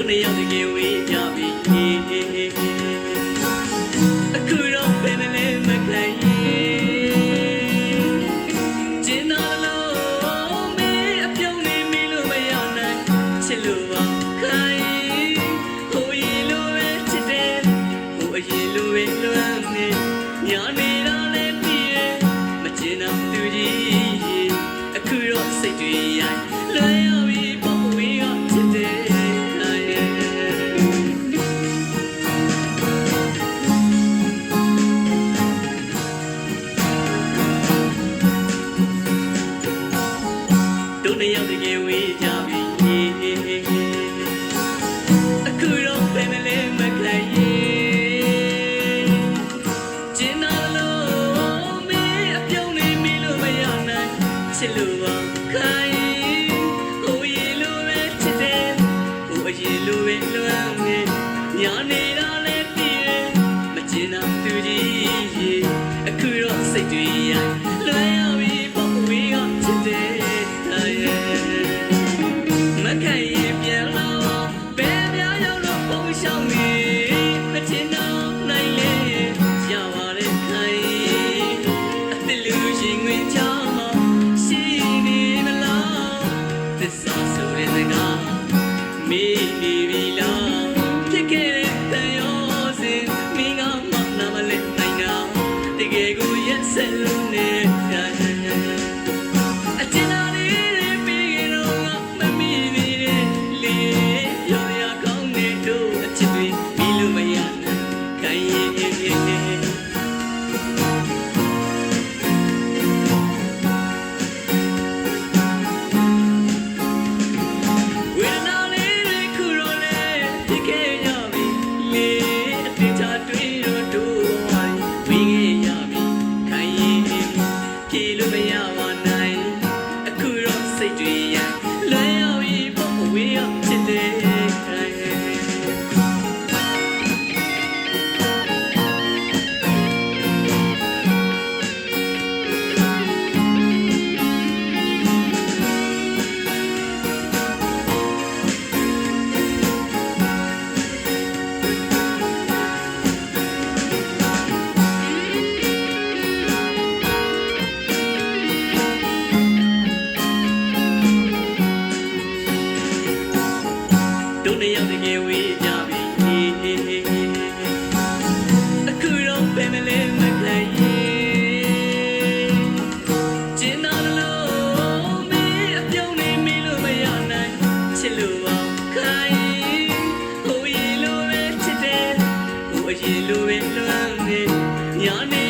တို့နှစ်ယောက်တကယ်ဝေးကြပြီအခုတော့ဘယ်နဲ့လဲမခံရင်ကျင်းတော်လုံးမေအပြုံးနေမီလို့မရနိုင်ချစ်လို့ပါခိုင်းဟိုရီလိုပဲချစ်တယ်ဟိုအရင်လိုပဲလွမ်းနေညာနေတော့လည်းပြည့်မကျင်တော့သူကြီးအခုတော့စိတ်တွေရိုက်လွမ်းရောက်ပြီး နို င်း ဒုနယံငယ်ဝေးကြပြီအခုတော့ပဲမလဲမကလည်းကျင်းတော်လို့မင်းအပြုံးနေမိလို့မရနိုင်ချစ်လို့အောင်ခိုင်းဟိုရီလိုပဲချစ်တယ်ဟိုရီလိုပဲလွမ်းနေညာနေ